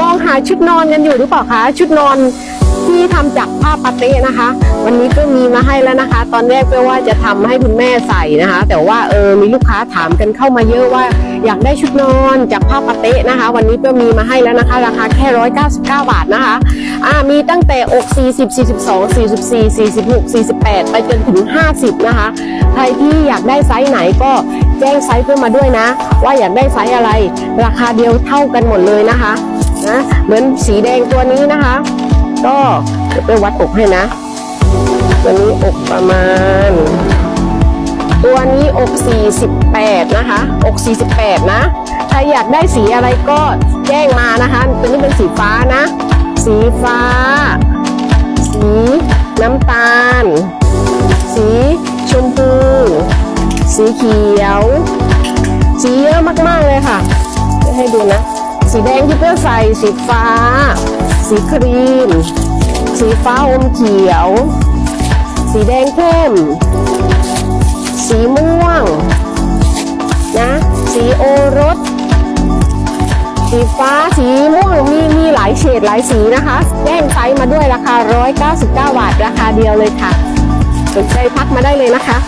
มองหาชุดนอนกันอยู่หรือเปล่าคะชุดนอนที่ทำจากผ้าปาเต้นะคะ วันนี้ก็มีมาให้แล้วนะคะ ตอนแรกเพื่อว่าจะทำให้คุณแม่ใส่นะคะ แต่ว่าเออมีลูกค้าถามกันเข้ามาเยอะว่า อยากได้ชุดนอนจากผ้าปาเต้นะคะ วันนี้ก็มีมาให้แล้วนะคะ ราคาแค่ร้อยเก้าสิบเก้าบาทนะคะอ่ามีตั้งแต่อก 40 42 44 46 48 ไปจนถึง 50 นะคะ ใครที่อยากได้ไซส์ไหนก็แจ้งไซส์เพิ่มมาด้วยนะ ว่าอยากได้ไซส์อะไร ราคาเดียวเท่ากันหมดเลยนะคะ นะ เหมือนสีแดงตัวนี้นะคะ ก็ไปวัดอกให้นะ ตัวนี้อกประมาณ ตัวนี้อก 48 นะคะ อก 48 นะ ใครอยากได้สีอะไรก็แจ้งมานะคะ ตัวนี้เป็นสีฟ้านะ สีฟ้า สีน้ำตาล สีชมพู สีเขียว สีเยอะมากๆเลยค่ะ สีแดงที่เพื่อใส่สีฟ้า สีครีม สีฟ้าอมเขียว สีแดงเข้ม สีม่วงนะสีโอรส สีฟ้าสีม่วงมีมีหลายเฉดหลายสีนะคะแจ้งไซส์มาด้วยราคา 199 บาทราคาเดียวเลยค่ะสนใจพักมาได้เลยนะคะ